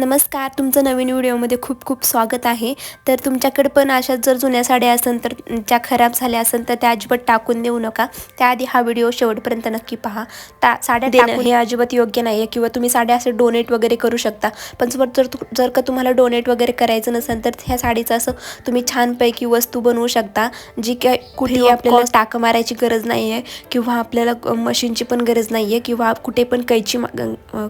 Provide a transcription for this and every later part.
नमस्कार तुमचं नवीन व्हिडिओमध्ये खूप खूप स्वागत आहे. तर तुमच्याकडे पण अशा जर जुन्या साड्या असेल तर ज्या खराब झाल्या असेल तर त्या अजिबात टाकून देऊ नका. त्याआधी हा व्हिडिओ शेवटपर्यंत नक्की पहा. ता साड्या देणं हे अजिबात योग्य नाही आहे किंवा तुम्ही साड्या असे डोनेट वगैरे करू शकता. पण जर जर का तुम्हाला डोनेट वगैरे करायचं नसेल तर ह्या साडीचं असं तुम्ही छानपैकी वस्तू बनवू शकता जी काय कुठेही आपल्याला टाक मारायची गरज नाही आहे किंवा आपल्याला मशीनची पण गरज नाही आहे किंवा कुठे पण कैची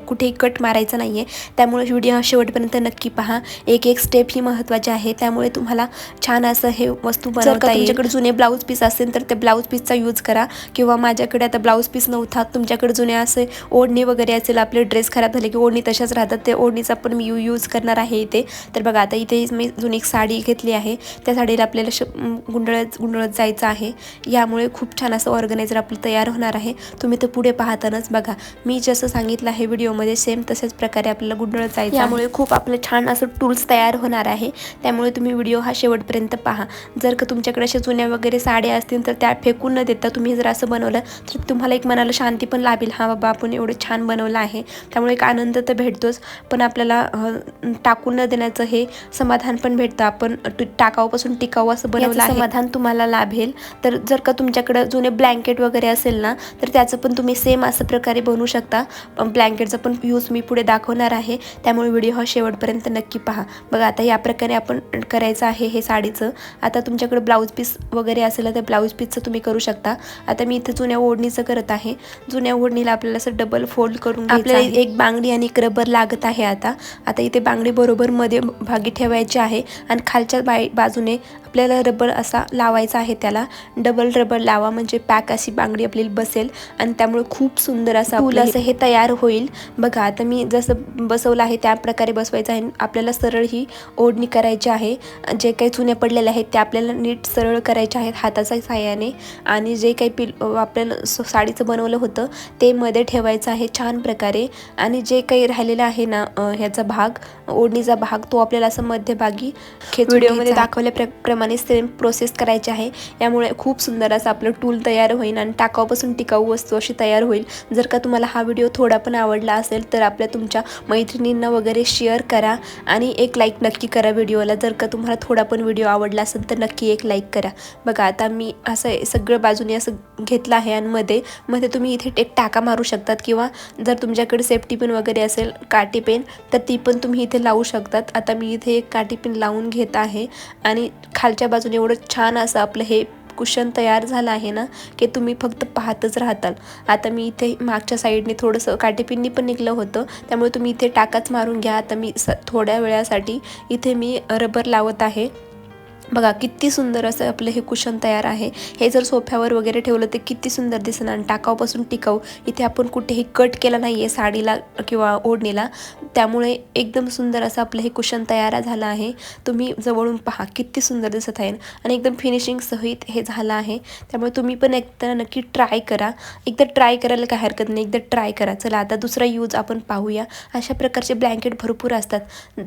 कुठेही कट मारायचं नाही आहे त्यामुळे व्हिडिओ शेवटपर्यंत नक्की पहा. एक एक स्टेप ही महत्त्वाची आहे. त्यामुळे तुम्हाला छान असं हे वस्तू बनवता तुमच्याकडे जुने ब्लाऊज पीस असेल तर ते ब्लाऊज पीसचा यूज करा. किंवा माझ्याकडे आता ब्लाऊज पीस नव्हता तुमच्याकडे जुने असे ओढणी वगैरे असेल आपले ड्रेस खराब झाले की ओढणी तशाच राहतात ते ओढणीचा पण मी यू यूज करणार आहे इथे. तर बघा आता इथे मी जुनी एक साडी घेतली आहे. त्या साडीला आपल्याला श गुंडळत गुंडळत जायचं आहे. यामुळे खूप छान असं ऑर्गनायझर आपलं तयार होणार आहे. तुम्ही तर पुढे पाहतानाच बघा. मी जसं सांगितलं आहे व्हिडिओमध्ये सेम तशाच प्रकारे आपल्याला गुंडळत जायचं त्यामुळे खूप आपलं छान असं टूल्स तयार होणार आहे. त्यामुळे तुम्ही व्हिडिओ हा शेवटपर्यंत पहा. जर का तुमच्याकडे अशा जुन्या वगैरे साड्या असतील तर त्या फेकून न देता तुम्ही जर असं बनवलं तर तुम्हाला एक मनाला शांती पण लाभेल. हा बाबा आपण एवढं छान बनवलं आहे. त्यामुळे एक आनंद तर भेटतोच पण आपल्याला टाकून न देण्याचं हे समाधान पण भेटतं. आपण टाकाऊपासून टिकाऊ असं बनवलं समाधान तुम्हाला लाभेल. तर जर का तुमच्याकडं जुने ब्लँकेट वगैरे असेल ना तर त्याचं पण तुम्ही सेम असं प्रकारे बनवू शकता. ब्लँकेटचा पण यूज मी पुढे दाखवणार आहे. त्यामुळे व्हिडिओ हा शेवटपर्यंत नक्की पहा. बघा आता या प्रकारे आपण करायचं आहे हे साडीचं. आता तुमच्याकडे ब्लाऊज पीस वगैरे असेल तर ब्लाऊज पीसचं तुम्ही करू शकता. आता मी इथे जुन्या ओढणीचं करत आहे. जुन्या ओढणीला आपल्याला असं डबल फोल्ड करून आपल्याला एक बांगडी आणि एक रबर लागत आहे आता. आता इथे बांगडी बरोबर मध्ये भागी ठेवायची आहे आणि खालच्या बाई बाजूने आपल्याला रबर असा लावायचा आहे त्याला. डबल रबर लावा म्हणजे पॅक अशी बांगडी आपल्याला बसेल. आणि त्यामुळे खूप सुंदर असं आपलं असं हे तयार होईल. बघा आता मी जसं बसवलं आहे त्या प्रकारे बसवायचं आहे. आपल्याला सरळ ही ओढणी करायची आहे. जे काही चुने पडलेले आहेत ते आपल्याला नीट सरळ करायचे आहेत हाताच्या साह्याने. आणि जे काही पिल आपल्याला साडीचं बनवलं होतं ते मध्ये ठेवायचं आहे छान प्रकारे. आणि जे काही राहिलेलं आहे ना ह्याचा भाग ओढणीचा भाग तो आपल्याला असं मध्यभागी व्हिडिओमध्ये दाखवल्याप्रमाणे प्रमाणे सेम प्रोसेस करायची आहे. यामुळे खूप सुंदर असं आपलं टूल तयार होईल आणि टाकाऊपासून टिकाऊ वस्तू अशी तयार होईल. जर का तुम्हाला हा व्हिडिओ थोडा पण आवडला असेल तर आपल्या तुमच्या मैत्रिणींना वगैरे शेअर करा आणि एक लाईक नक्की करा व्हिडिओला जर का तुम्हाला थोडा पण व्हिडिओ आवडला असेल तर नक्की एक लाईक करा. बघा आता मी असं सगळं बाजूने असं घेतलं आहे आणि मध्ये मध्ये तुम्ही इथे एक टाका मारू शकतात किंवा जर तुमच्याकडे सेफ्टी पिन वगैरे असेल काटी पेन तर ती पण तुम्ही इथे लावू शकतात. आता मी इथे एक काटी पेन लावून घेत आहे आणि खालच्या बाजूने एवढं छान असं आपलं हे कुशन तयार झालं आहे ना की तुम्ही फक्त पाहतच राहताल. आता मी इथे मागच्या साईडने थोडंसं काटेपिंनी पण निघलं होतं त्यामुळे तुम्ही इथे टाकाच मारून घ्या. आता मी स थोड्या वेळासाठी इथे मी रबर लावत आहे. बघा किती सुंदर असं आपलं हे कुशन तयार आहे. हे जर सोफ्यावर वगैरे ठेवलं तर किती सुंदर दिसेल. आणि टाकावपासून टिकाऊ. इथे आपण कुठेही कट केला नाही आहे साडीला किंवा ओढणीला. त्यामुळे एकदम सुंदर असं आपलं हे कुशन तयार झालं आहे. तुम्ही जवळून पहा किती सुंदर दिसत आहे. आणि एकदम फिनिशिंग सहित हे झालं आहे. त्यामुळे तुम्ही पण एकदा नक्की ट्राय करा. एकदा ट्राय करायला काय हरकत नाही. एकदा ट्राय करा. चला आता दुसरा यूज आपण पाहूया. अशा प्रकारचे ब्लँकेट भरपूर असतात.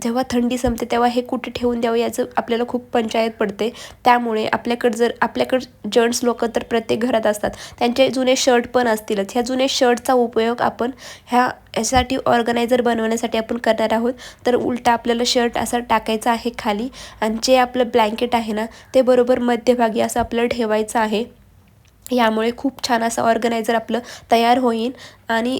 जेव्हा थंडी संपते तेव्हा हे कुठे ठेवून द्यावं याचं आपल्याला खूप पंचायत पडते. त्यामुळे आपल्याकडं जर आपल्याकडं जेंट्स लोक तर प्रत्येक घरात असतात. त्यांचे जुने शर्ट पण असतीलच. ह्या जुने शर्टचा उपयोग आपण ह्या यासाठी ऑर्गनायझर बनवण्यासाठी आपण करणार आहोत. तर उलटा आपल्याला शर्ट असा टाकायचं आहे खाली आणि जे आपलं ब्लँकेट आहे ना ते बरोबर मध्यभागी असं आपल्याला ठेवायचं आहे. यामुळे खूप छान असं ऑर्गनायझर आपलं तयार होईल आणि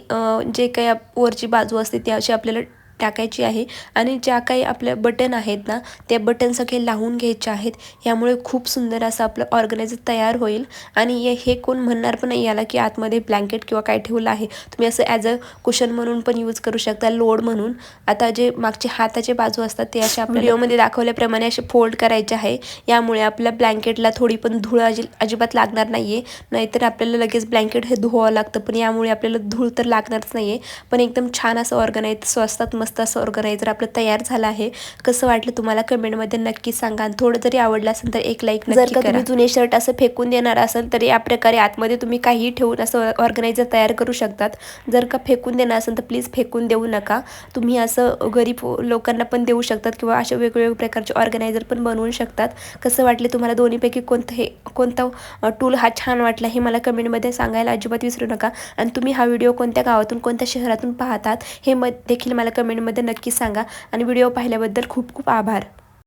जे काही वरची बाजू असते त्याची आपल्याला टाकायची आहे. आणि ज्या काही आपल्या बटन आहेत ना त्या बटन सगळे लावून घ्यायचे आहेत. यामुळे खूप सुंदर असं आपलं ऑर्गनायझर तयार होईल. आणि हे कोण म्हणणार पण नाही याला की आतमध्ये ब्लँकेट किंवा काय ठेवलं आहे. तुम्ही असं ॲज अ कुशन म्हणून पण यूज करू शकता लोड म्हणून. आता जे मागचे हाताचे बाजू असतात ते अशा व्हिडिओमध्ये दाखवल्याप्रमाणे असे फोल्ड करायचे आहे. यामुळे आपल्या ब्लँकेटला थोडी पण धूळ अजि अजिबात लागणार नाही आहे नाहीतर आपल्याला लगेच ब्लँकेट हे धुवावं लागतं. पण यामुळे आपल्याला धूळ तर लागणारच नाही आहे पण एकदम छान असं ऑर्गनाईज स्वस्तात मस्त असं ऑर्गनायझर आपलं तयार झालं आहे कसं वाटलं तुम्हाला कमेंटमध्ये नक्की सांगा. आणि थोडं जरी आवडलं असेल तर एक लाईक जर का तुम्ही जुने शर्ट असं फेकून देणार असेल तर या प्रकारे आतमध्ये तुम्ही काही ठेवून असं ऑर्गनायझर तयार करू शकतात जर का फेकून देणार असेल तर प्लीज फेकून देऊ नका. तुम्ही असं गरीब लोकांना पण देऊ शकतात किंवा अशा वेगवेगळ्या प्रकारचे ऑर्गनायझर पण बनवू शकतात. कसं वाटले तुम्हाला दोन्हीपैकी कोणतं हे कोणता टूल हा छान वाटला हे मला कमेंटमध्ये सांगायला अजिबात विसरू नका. आणि तुम्ही हा व्हिडिओ कोणत्या गावातून कोणत्या शहरातून पाहतात हे मग देखील मला कमेंट कमेंटमध्ये नक्की सांगा. आणि व्हिडिओ पाहिल्याबद्दल खूप खूप आभार.